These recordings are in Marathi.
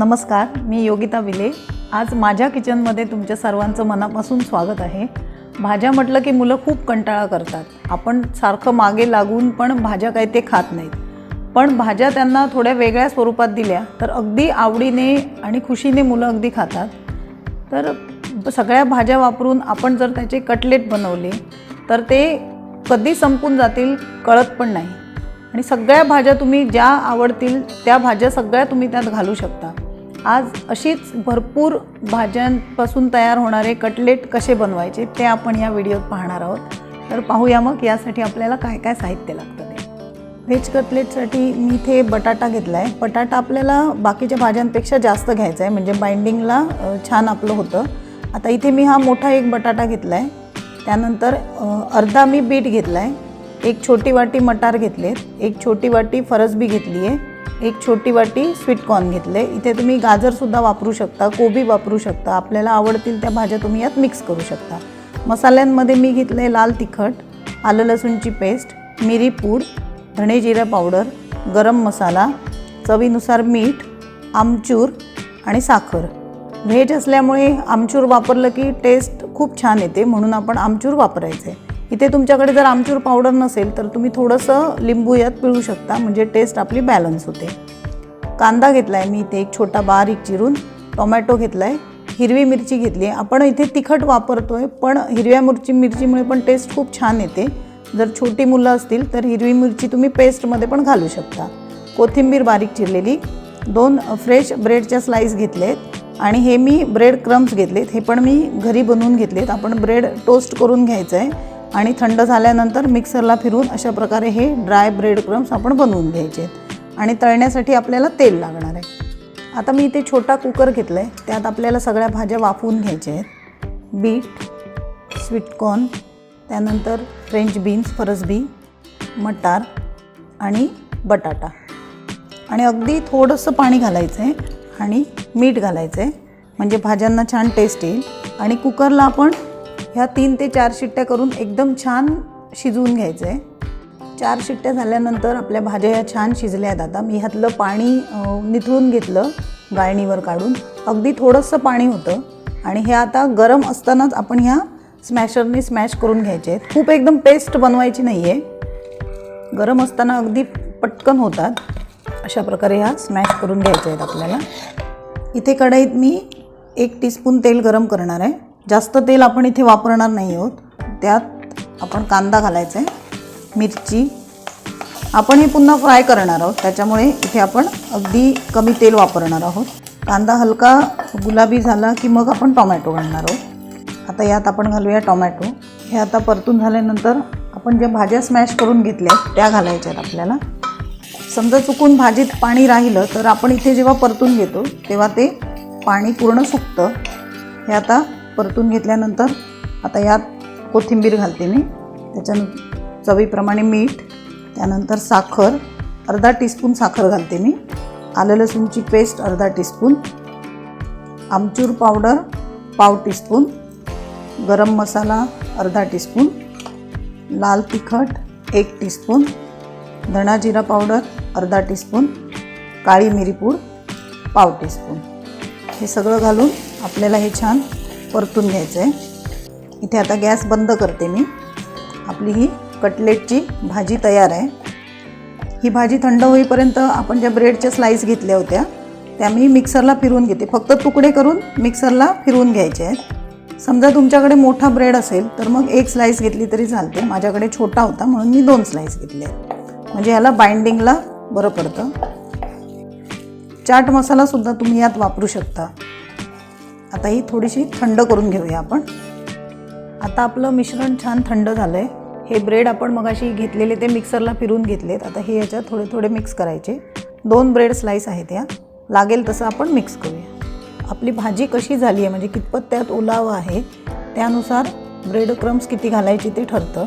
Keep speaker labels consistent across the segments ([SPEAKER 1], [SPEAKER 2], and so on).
[SPEAKER 1] नमस्कार मी योगिता विले. आज माझ्या किचनमध्ये तुमच्या सर्वांचं मनापासून स्वागत आहे. भाज्या म्हटलं की मुलं खूप कंटाळा करतात. आपण सारखं मागे लागून पण भाज्या काही ते खात नाहीत. पण भाज्या त्यांना थोड्या वेगळ्या स्वरूपात दिल्या तर अगदी आवडीने आणि खुशीने मुलं अगदी खातात. तर सगळ्या भाज्या वापरून आपण जर त्याचे कटलेट बनवले तर ते कधी संपून जातील कळत पण नाही. आणि सगळ्या भाज्या तुम्ही ज्या आवडतील त्या भाज्या सगळ्या तुम्ही त्यात घालू शकता. आज अशीच भरपूर भाज्यांपासून तयार होणारे कटलेट कसे बनवायचे ते आपण या व्हिडिओत पाहणार आहोत. तर पाहूया मग यासाठी आपल्याला काय काय साहित्य लागतं ते. व्हेज कटलेटसाठी मी इथे बटाटा घेतला आहे बटाटा आपल्याला बाकीच्या भाज्यांपेक्षा जास्त घ्यायचा आहे. म्हणजे बाइंडिंगला छान आपलं होतं. आता इथे मी हा मोठा एक बटाटा घेतला आहे त्यानंतर अर्धा मी बीट घेतला आहे एक छोटी वाटी मटार घेतले एक छोटी वाटी फरसबी घेतली आहे एक छोटी वाटी स्वीटकॉर्न घेतले. इथे तुम्ही गाजरसुद्धा वापरू शकता कोबी वापरू शकता. आपल्याला आवडतील त्या भाज्या तुम्ही यात मिक्स करू शकता. मसाल्यांमध्ये मी घेतले लाल तिखट आलं लसूणची पेस्ट मिरी पूड धणे जिरा पावडर गरम मसाला चवीनुसार मीठ आमचूर आणि साखर. व्हेज असल्यामुळे आमचूर वापरलं की टेस्ट खूप छान येते म्हणून आपण आमचूर वापरायचे. इथे तुमच्याकडे जर आमचूर पावडर नसेल तर तुम्ही थोडंसं लिंबू यात पिळू शकता. म्हणजे टेस्ट आपली बॅलन्स होते. कांदा घेतला आहे मी इथे एक छोटा बारीक चिरून. टोमॅटो घेतला आहे हिरवी मिरची घेतली. आहे आपण इथे तिखट वापरतो आहे पण हिरव्या मिरची मिरचीमुळे पण टेस्ट खूप छान येते. जर छोटी मुलं असतील तर हिरवी मिरची तुम्ही पेस्टमध्ये पण घालू शकता. कोथिंबीर बारीक चिरलेली. दोन फ्रेश ब्रेडच्या स्लाईस घेतले आहेत आणि हे मी ब्रेड क्रम्स घेतलेत. हे पण मी घरी बनवून घेतलेत. आपण ब्रेड टोस्ट करून घ्यायचं आहे आणि थंड झाल्यानंतर मिक्सरला फिरून अशा प्रकारे हे ड्राय ब्रेड क्रम्स आपण बनवून घ्यायचे आहेत. आणि तळण्यासाठी आपल्याला तेल लागणार आहे. आता मी इथे छोटा कुकर घेतला आहे त्यात आपल्याला सगळ्या भाज्या वाफवून घ्यायच्या आहेत. बीट स्वीटकॉर्न त्यानंतर फ्रेंच बीन्स फरसबी मटार आणि बटाटा. आणि अगदी थोडंसं पाणी घालायचं आहे आणि मीठ घालायचं आहे म्हणजे भाज्यांना छान टेस्ट येईल. आणि कुकरला आपण ह्या तीन ते चार शिट्ट्या करून एकदम छान शिजवून घ्यायचं आहे चार शिट्ट्या झाल्यानंतर आपल्या भाज्या ह्या छान शिजल्या आहेत आता. मी ह्यातलं पाणी निथळून घेतलं गाळणीवर काढून. अगदी थोडंसं पाणी होतं. आणि हे आता गरम असतानाच आपण ह्या स्मॅशरने स्मॅश करून घ्यायचे आहेत. खूप एकदम पेस्ट बनवायची नाही आहे गरम असताना अगदी पटकन होतात. अशा प्रकारे ह्या स्मॅश करून घ्यायच्या आहेत आपल्याला. इथे कढईत मी एक टीस्पून तेल गरम करणार आहे. जास्त तेल आपण इथे वापरणार नाही आहोत. त्यात आपण कांदा घालायचा आहे मिरची. आपण हे पुन्हा फ्राय करणार आहोत. त्याच्यामुळे इथे आपण अगदी कमी तेल वापरणार आहोत. कांदा हलका गुलाबी झाला की मग आपण टोमॅटो घालणार आहोत. आता यात आपण घालूया टोमॅटो. हे आता परतून झाल्यानंतर आपण ज्या भाज्या स्मॅश करून घेतल्या त्या घालायच्या आहेत आपल्याला. समजा चुकून भाजीत पाणी राहिलं तर आपण इथे जेव्हा परतून घेतो तेव्हा ते पाणी पूर्ण सुकतं. हे आता परतून घेतल्यानंतर आता यात कोथिंबीर घालते मी. त्याच्यान चवीप्रमाणे मीठ त्यानंतर साखर अर्धा टीस्पून साखर घालते मी. आलं लसूणची पेस्ट अर्धा टीस्पून. आमचूर पावडर पाव टीस्पून. गरम मसाला अर्धा टीस्पून. लाल तिखट एक टीस्पून. धणा जिरा पावडर अर्धा टीस्पून. काळी मिरीपूड पाव टीस्पून. हे सगळं घालून आपल्याला हे छान परतून घ्यायचं आहे इथे आता गॅस बंद करते मी. आपली ही कटलेटची भाजी तयार आहे. ही भाजी थंड होईपर्यंत आपण ज्या ब्रेडच्या स्लाईस घेतल्या होत्या त्या मी मिक्सरला फिरवून घेते. फक्त तुकडे करून मिक्सरला फिरवून घ्यायचे आहेत. समजा तुमच्याकडे मोठा ब्रेड असेल तर मग एक स्लाईस घेतली तरी चालते. माझ्याकडे छोटा होता म्हणून मी दोन स्लाईस घेतले आहेत. म्हणजे ह्याला बाइंडिंगला बरं पडतं. चाट मसालासुद्धा तुम्ही यात वापरू शकता. आता ही थोडीशी थंड करून घेऊया आपण. आता आपलं मिश्रण छान थंड झालं आहे हे ब्रेड आपण मगाशी घेतलेले ते मिक्सरला फिरून घेतलेत. आता हे याच्यात थोडे थोडे मिक्स करायचे. दोन ब्रेड स्लाईस आहेत या. लागेल तसं आपण मिक्स करूया. आपली भाजी कशी झाली आहे म्हणजे कितपत त्यात ओलावा आहे त्यानुसार ब्रेड क्रम्स किती घालायची ते ठरतं.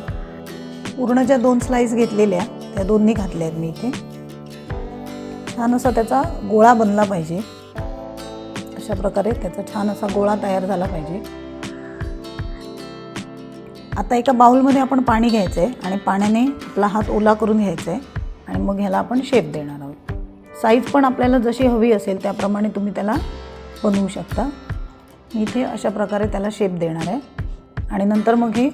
[SPEAKER 1] पूर्ण ज्या दोन स्लाईस घेतलेल्या त्या दोन्ही घातल्या आहेत मी इथे. छान असा त्याचा गोळा बनला पाहिजे. अशा प्रकारे त्याचा छान असा गोळा तयार झाला पाहिजे. आता एका बाउलमध्ये आपण पाणी घ्यायचं आहे आणि पाण्याने आपला हात ओला करून घ्यायचा आहे आणि मग ह्याला आपण शेप देणार आहोत. साईज पण आपल्याला जशी हवी असेल त्याप्रमाणे तुम्ही त्याला बनवू शकता. मी इथे अशा प्रकारे त्याला शेप देणार आहे. आणि नंतर मग हे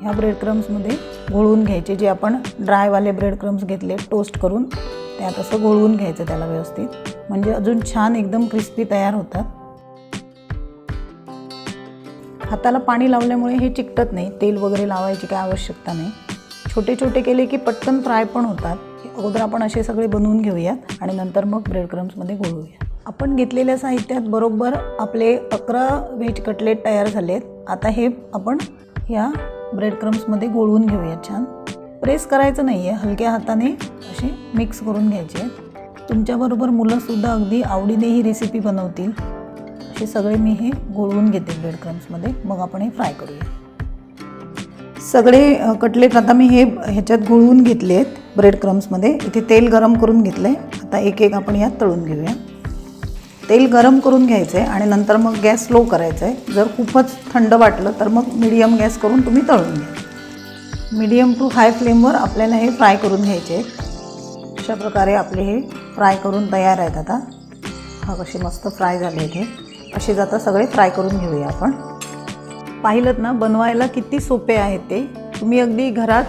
[SPEAKER 1] ह्या ब्रेड क्रम्समध्ये घोळवून घ्यायचे जे आपण ड्रायवाले ब्रेड क्रम्स घेतले टोस्ट करून त्यात असं घोळवून घ्यायचं त्याला व्यवस्थित. म्हणजे अजून छान एकदम क्रिस्पी तयार होतात. हाताला पाणी लावल्यामुळे हे चिकटत नाही तेल वगैरे लावायची काय आवश्यकता नाही. छोटे छोटे केले की पटकन फ्राय पण होतात. अगोदर आपण असे सगळे बनवून घेऊयात आणि नंतर मग ब्रेड क्रम्समध्ये घोळूया आपण घेतलेल्या साहित्यात बरोबर आपले अकरा व्हेज कटलेट तयार झालेत. आता हे आपण ह्या ब्रेड क्रम्समध्ये गोळवून घेऊयात छान. प्रेस करायचं नाही आहे हलक्या हाताने असे मिक्स करून घ्यायचे आहेत. तुमच्याबरोबर मुलंसुद्धा अगदी आवडीने ही रेसिपी बनवतील. असे सगळे मी हे गोळवून घेते ब्रेड क्रम्समध्ये मग आपण हे फ्राय करूया. सगळे कटलेट आता मी हे ह्याच्यात गुळवून घेतले आहेत ब्रेड क्रम्समध्ये इथे तेल गरम करून घेतलं आहे आता एक एक आपण यात तळून घेऊया. तेल गरम करून घ्यायचं आहे आणि नंतर मग गॅस स्लो करायचा आहे जर खूपच थंड वाटलं तर मग मिडियम गॅस करून तुम्ही तळून घ्या. मिडियम टू हाय फ्लेमवर आपल्याला हे फ्राय करून घ्यायचे आहेत. अशा प्रकारे आपले हे फ्राय करून तयार आहेत आता. हा कशी मस्त फ्राय झाले इथे असे जाता सगळे फ्राय करून घेऊया आपण. पाहिलं ना बनवायला किती सोपे आहेत ते. तुम्ही अगदी घरात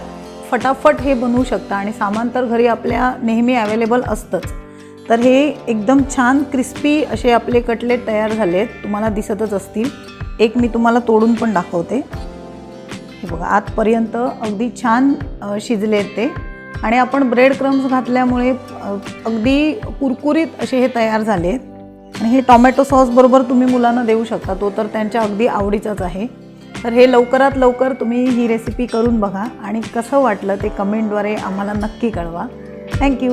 [SPEAKER 1] फटाफट हे बनवू शकता आणि सामान तर घरी आपल्या नेहमी अवेलेबल असतंच. तर हे एकदम छान क्रिस्पी असे आपले कटलेट तयार झाले आहेत तुम्हाला दिसतच असतील. एक मी तुम्हाला तोडून पण दाखवते. हे बघा आतपर्यंत अगदी छान शिजले आहेत ते. आणि आपण ब्रेड क्रम्स घातल्यामुळे अगदी कुरकुरीत असे हे तयार झाले आहेत. आणि हे टॉमॅटो सॉसबरोबर तुम्ही मुलांना देऊ शकता तो तर त्यांच्या अगदी आवडीचाच आहे. तर हे लवकरात लवकर तुम्ही ही रेसिपी करून बघा आणि कसं वाटलं ते कमेंटद्वारे आम्हाला नक्की कळवा. थँक्यू